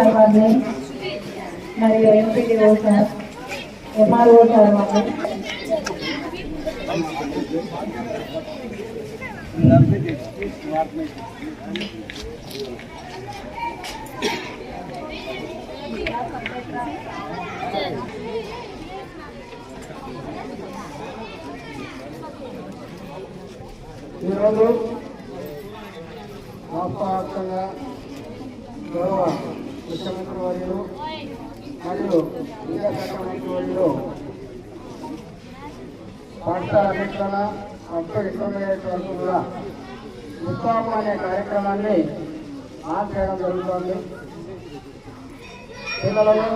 RDO sir వారిని మరియు MPDO sir MRO sir వారిని ఈరోజు రాష్ట్ర వ్యాప్తంగా గౌరవ ముఖ్యమంత్రి వర్యులు మరియు విద్యాశాఖ మంత్రి వర్యులు పాఠశాల అన్నింటిన అప్పుడు ఇంటర్మీడియట్ వరకు కూడా ఉత్సాహం అనే కార్యక్రమాన్ని ఆన్ చేయడం జరుగుతోంది. పిల్లలలో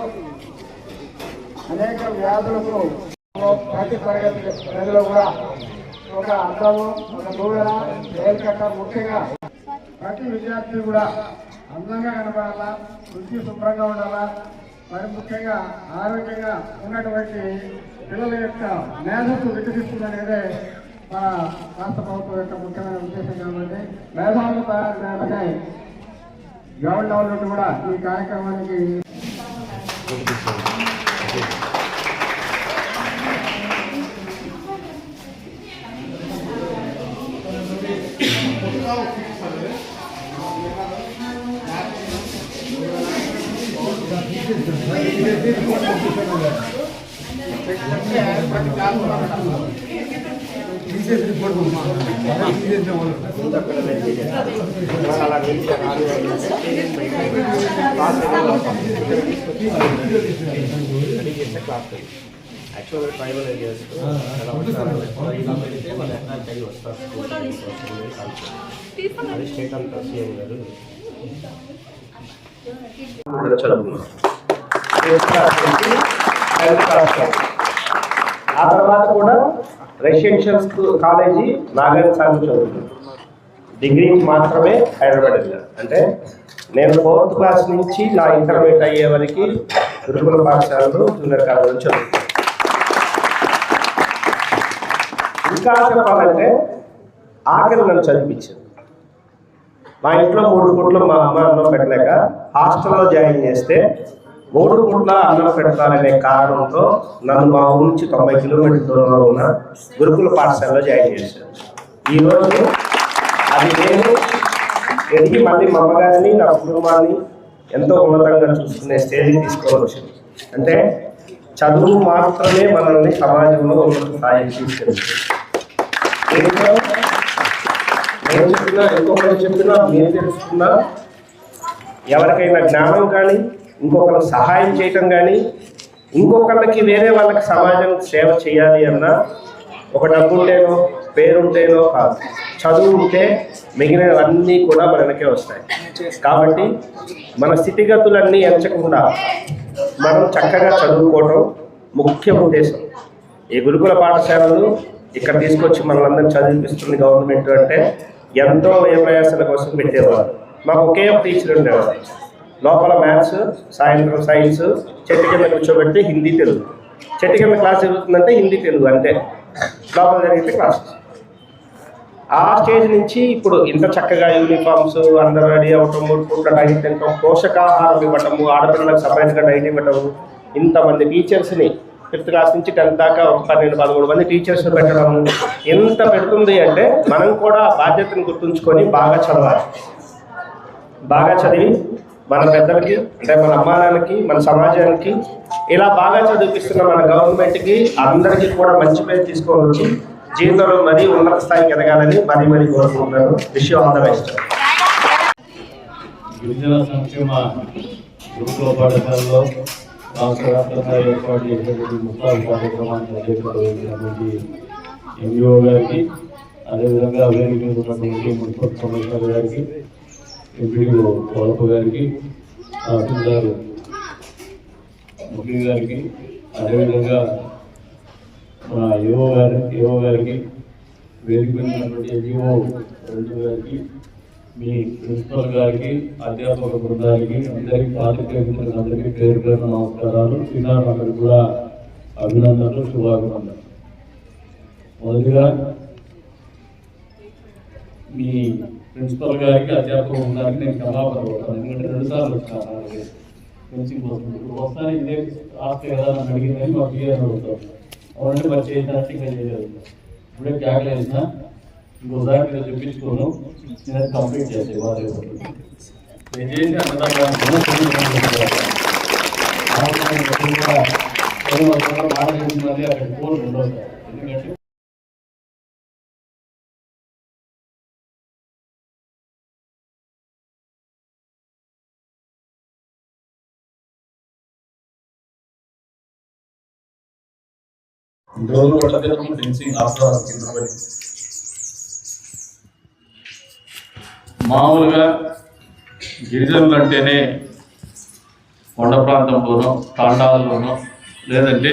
అనేక వ్యాధులకు ప్రతి తరగతి గదిలో కూడా ఒక అర్థము ఒక దూడన రైలు కట్ట ముఖ్యంగా ప్రతి విద్యార్థి కూడా అందంగా కనపడాలా రుచి శుభ్రంగా ఉండాలా మరి ముఖ్యంగా ఆరోగ్యంగా ఉన్నటువంటి పిల్లల యొక్క మేధస్సు వికసిస్తుందనేదే మన రాష్ట్ర ప్రభుత్వం యొక్క ముఖ్యమైన ఉద్దేశం కాబట్టి మేధావులు తయారు చేయాలని గ్రౌండ్ లెవెల్ కూడా ఈ కార్యక్రమానికి యాక్చువల్గా ట్రైబల్ ఏరియాస్ ఎలా ఉంటారు ఇలా పెడితే మన ఎన్ఆర్ఐ వస్తారు అది స్టేట్ అంతా సీఎం గారు చదువుకున్నాం ఆ తర్వాత కూడా రెసిడెన్షియల్ స్కూల్ కాలేజీ నాగర్ సాగు చదువుకున్నాను డిగ్రీ మాత్రమే హైదరాబాద్ వెళ్ళాను అంటే నేను ఫోర్త్ క్లాస్ నుంచి నా ఇంటర్మీడియట్ అయ్యే వరకు గురుకుల పాఠశాలలో జూనియర్ కాలేజీలో చదువుతాను ఇంకా చెప్పాలంటే ఆఖరి నన్ను చదివించాను మా ఇంట్లో మూడు పూట్ల మా అమ్మ అన్నం పెట్టలేక హాస్టల్లో జాయిన్ చేస్తే మూడు పూట్ల అన్నం పెడతారనే కారణంతో నన్ను మా ఊరి నుంచి తొంభై కిలోమీటర్ల దూరంలో ఉన్న గురుకుల పాఠశాలలో జాయిన్ చేశాను ఈరోజు అది నేను ఎదిగి మళ్ళీ మా అమ్మగారిని నా కుటుంబాన్ని ఎంతో ఉన్నతంగా చూసుకునే స్టేజ్కి తీసుకోవచ్చు అంటే చదువు మాత్రమే మనల్ని సమాజంలో ఉన్నత స్థాయికి తీసుకెళ్తుంది దీంట్లో నేను చెప్పినా ఇంకొకరు చెప్పినా మీరు తెలుసుకున్నా ఎవరికైనా జ్ఞానం కానీ ఇంకొకరికి సహాయం చేయటం కానీ ఇంకొకళ్ళకి వేరే వాళ్ళకి సమాజం సేవ చేయాలి అన్నా ఒక డబ్బు ఉంటేనో పేరుంటేనో కాదు. చదువు ఉంటే మిగిలినవన్నీ కూడా మనకే వస్తాయి. కాబట్టి మన స్థితిగతులన్నీ ఎంచకుండా మనం చక్కగా చదువుకోవటం ముఖ్య ఉద్దేశం. ఈ గురుకుల పాఠశాలలు ఇక్కడ తీసుకొచ్చి మనల్ని చదివిపిస్తుంది గవర్నమెంట్ అంటే ఎంతో వ్యవయాసాల కోసం పెట్టేవారు. మాకు ఒకే ఒక టీచర్ ఉండేవారు లోపల మ్యాథ్స్ సాయంత్రం సైన్స్ చెట్టు కింద కూర్చోబెట్టి హిందీ తెలుగు. చెట్టు కింద క్లాస్ జరుగుతుందంటే హిందీ తెలుగు అంతే. లోపల జరిగితే క్లాస్ ఆ స్టేజ్ నుంచి ఇప్పుడు ఇంత చక్కగా యూనిఫామ్స్ అందరూ రెడీ అవటం మూడు పూట్ల డైట్ తినటం పోషకాహారం ఇవ్వటము ఆడపిల్లలకు సపరేట్గా డైట్ ఇవ్వటము ఇంతమంది టీచర్స్ని ఫిఫ్త్ క్లాస్ నుంచి టెన్త్ దాకా ఒక పన్నెండు పదమూడు మంది టీచర్స్ పెట్టడం ఎంత పెడుతుంది అంటే మనం కూడా బాధ్యతను గుర్తుంచుకొని బాగా చదవాలి. బాగా చదివి మన పెద్దలకి అంటే మన అమ్మానాన్నకి మన సమాజానికి ఇలా బాగా చదివిపిస్తున్న మన గవర్నమెంట్కి అందరికీ కూడా మంచి పేరు తీసుకొని వచ్చి జీవితంలో మరీ ఉన్నత స్థాయికి ఎదగాలని మరీ మరీ కోరుకుంటున్నాను. విషయం ఆల్ ద బెస్ట్ గిరిజన సంక్షేమ గురుకుల పాఠశాలలో రాష్ట్ర వ్యాప్తంగా ఏర్పాటు చేసినటువంటి ముస్తాబు కార్యక్రమాన్ని అధ్యక్షత ఎంఈఓ గారికి అదేవిధంగా వేదిక మీద ఉన్నటువంటి మున్సిపల్ కమిషనర్ గారికి ఎంపీలు కొలపు గారికి తహసీల్దార్ ముఖ్య గారికి అదేవిధంగా మా యువ గారి యువ గారికి వేదిక ఎన్జిఓ రెండు గారికి మీ ప్రిన్సిపల్ గారికి అధ్యాపక బృందానికి అందరికీ పాత్రికేయ అందరికీ పేరు పేరు నమస్కారాలు. చిన్నారులందరికీ కూడా అభినందనలు శుభాభినందనలు. మొదటిగా మీ ప్రిన్సిపల్ గారికి అధ్యాపకులు గారికి నేను క్షమాపణ కోరుతాను ఎందుకంటే రెండు సార్లు వచ్చినాను అలాగే ఫెన్సింగ్ కోసం. ఇప్పుడు వస్తాను ఇదే ఆస్తి కదా నన్ను అడిగిందని మా పిఆర్ అడుగుతాం అవునంటే మరి చేసినట్టు ఇంకా చేయలేదు. ఇప్పుడే క్యాక్ వేసిన. ఇంకోసారి మీరు చెప్పించుకోను. నేను అది కంప్లీట్ చేస్తాను. ఇవాళ రేపు. దయచేసి అన్నదానం మళ్ళీ అక్కడ ఫోన్ రెండోసారి. రోజు పట్టదినం ఆఫ్టర్ మామూలుగా గిరిజనులు అంటేనే కొండ ప్రాంతంలోనో తాండాలలోనో లేదంటే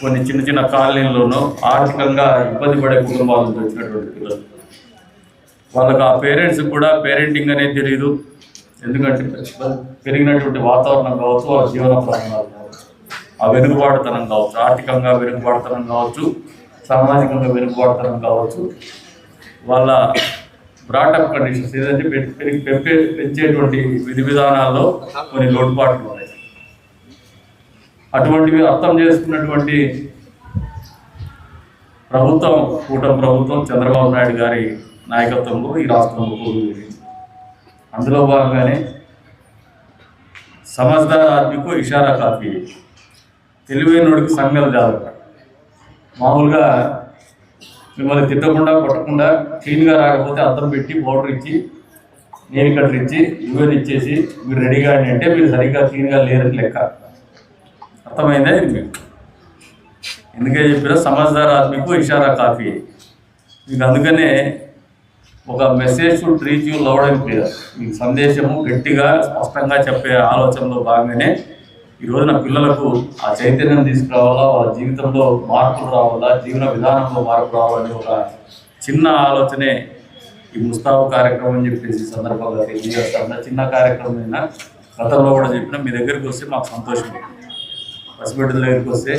కొన్ని చిన్న చిన్న కాలనీల్లోనో ఆర్థికంగా ఇబ్బంది పడే కుటుంబాల నుంచి వచ్చినటువంటి పిల్లలు. వాళ్ళకి ఆ పేరెంట్స్కి కూడా పేరెంటింగ్ అనేది తెలియదు ఎందుకంటే పెరిగినటువంటి వాతావరణం కావచ్చు వాళ్ళ జీవన ప్రాణాలు కావచ్చు. ఆ వెనుకబాటుతనం కావచ్చు ఆర్థికంగా వెనుకబాటుతనం కావచ్చు సామాజికంగా వెనుకబాటుతనం కావచ్చు వాళ్ళ బ్రాటప్ కండిషన్స్ ఏదంటే పెరిగి పెంపే పెంచేటువంటి విధి విధానాల్లో కొన్ని లోటుపాట్లు ఉన్నాయి. అటువంటివి అర్థం చేసుకున్నటువంటి ప్రభుత్వం కూటమి ప్రభుత్వం చంద్రబాబు నాయుడు గారి నాయకత్వంలో ఈ రాష్ట్రంలో కూడింది అందులో భాగంగానే సమజ్దార్ ఆద్మీకు ఇషారా కాఫీ తెలివైనోడికి సంఘాలు జాగ్రత్త మామూలుగా మిమ్మల్ని తిట్టకుండా కొట్టకుండా క్లీన్గా రాకపోతే అద్దం పెట్టి పౌడర్ ఇచ్చి నీరు కట్టర్ ఇచ్చి యువన్ ఇచ్చేసి మీరు రెడీగా అని అంటే మీరు సరిగ్గా క్లీన్గా లేరని లెక్క. అర్థమైందా ఇది మీకు? ఎందుకే చెప్పినా సమజ్దార్ ఆద్మీకు ఇషారా కాఫీ. మీకు అందుకనే ఒక message to reach you loud and clear మీకు సందేశము గట్టిగా స్పష్టంగా చెప్పే ఆలోచనలో భాగంగానే ఈ రోజున పిల్లలకు ఆ చైతన్యం తీసుకురావాలా వాళ్ళ జీవితంలో మార్పులు రావాలా జీవన విధానంలో మార్పు రావాలని ఒక చిన్న ఆలోచనే ఈ ముస్తాబు కార్యక్రమం అని చెప్పేసి సందర్భంగా తెలియజేస్తాను. చిన్న కార్యక్రమం అయినా గతంలో కూడా చెప్పిన మీ దగ్గరికి వస్తే మాకు సంతోషం. పసిబిడ్డల దగ్గరికి వస్తే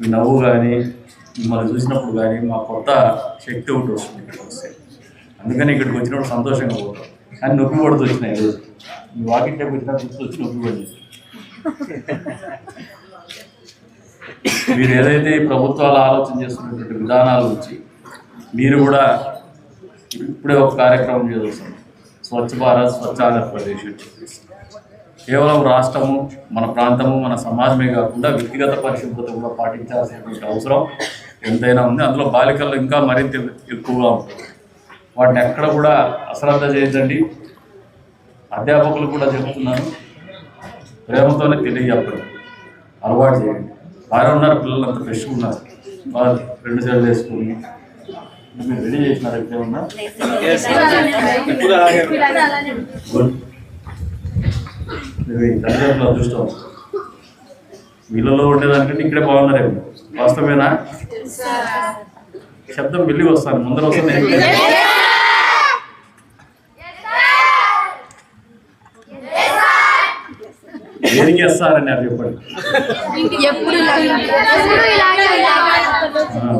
మీ నవ్వు కానీ మిమ్మల్ని చూసినప్పుడు కానీ మా కొత్త శక్తి ఒకటి వస్తుంది ఇక్కడికి వస్తే. అందుకని ఇక్కడికి వచ్చినప్పుడు సంతోషంగా పోతాం. కానీ నొప్పి పడుతూ వచ్చినాయి ఈరోజు. మీ వాకింటే వచ్చినా గుర్తు వచ్చి నొప్పి పడుతుంది. మీరు ఏదైతే ఈ ప్రభుత్వాలు ఆలోచన చేస్తున్నటువంటి విధానాల గురించి మీరు కూడా ఇప్పుడే ఒక కార్యక్రమం చేస్తాం స్వచ్ఛ భారత్ స్వచ్ఛ ఆంధ్రప్రదేశ్ కేవలం రాష్ట్రము మన ప్రాంతము మన సమాజమే కాకుండా వ్యక్తిగత పరిశుభ్రత కూడా పాటించాల్సినటువంటి అవసరం ఎంతైనా ఉంది. అందులో బాలికల్లో ఇంకా మరింత ఎక్కువగా ఉంటుంది వాటిని ఎక్కడ కూడా అశ్రద్ధ చేయదండి అధ్యాపకులు కూడా చెబుతున్నాను ప్రేమతోనే తెలియజెప్పండి. అలవాటు చేయండి. బాగా ఉన్నారు పిల్లలు అంత ఫ్రెష్గా ఉన్నారు. బాగా రెండు సార్లు వేసుకుని మీరు రెడీ చేసినారు ఎక్కడేమన్నా గుడ్ మీరు తల్లిదండ్రుల అదృష్టం. వీళ్ళలో ఉండేదానికంటే ఇక్కడే బాగున్నారేమో. వాస్తవేనా శబ్దం వెళ్ళి వస్తాను ముందర వస్తుంది. అది చెప్పండి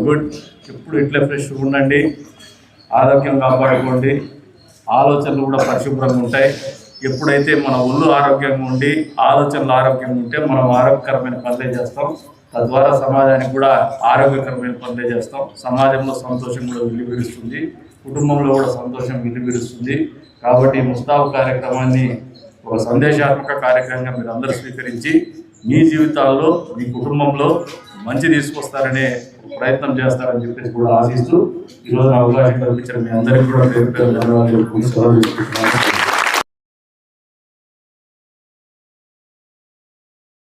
గుడ్. ఎప్పుడు ఇట్లా ఫ్రెష్గా ఉండండి. ఆరోగ్యం కాపాడుకోండి. ఆలోచనలు కూడా పరిశుభ్రంగా ఉంటాయి. ఎప్పుడైతే మన ఒళ్ళు ఆరోగ్యంగా ఉండి ఆలోచనలు ఆరోగ్యంగా ఉంటే మనం ఆరోగ్యకరమైన పనులే చేస్తాం. తద్వారా సమాజానికి కూడా ఆరోగ్యకరమైన పనులే చేస్తాం. సమాజంలో సంతోషం కూడా వెల్లివిరుస్తుంది. కుటుంబంలో కూడా సంతోషం వెల్లివిరుస్తుంది. కాబట్టి ముస్తాబు కార్యక్రమాన్ని ఒక సందేశాత్మక కార్యక్రమంగా మీరు అందరూ స్వీకరించి మీ జీవితాల్లో మీ కుటుంబంలో మంచి తీసుకొస్తారనే ప్రయత్నం చేస్తారని చెప్పేసి కూడా ఆశిస్తూ ఈరోజు అవకాశం కల్పించిన మీ అందరికీ కూడా పేరు పేరు ధన్యవాదాలు సెలవు తీసుకుంటున్నాను.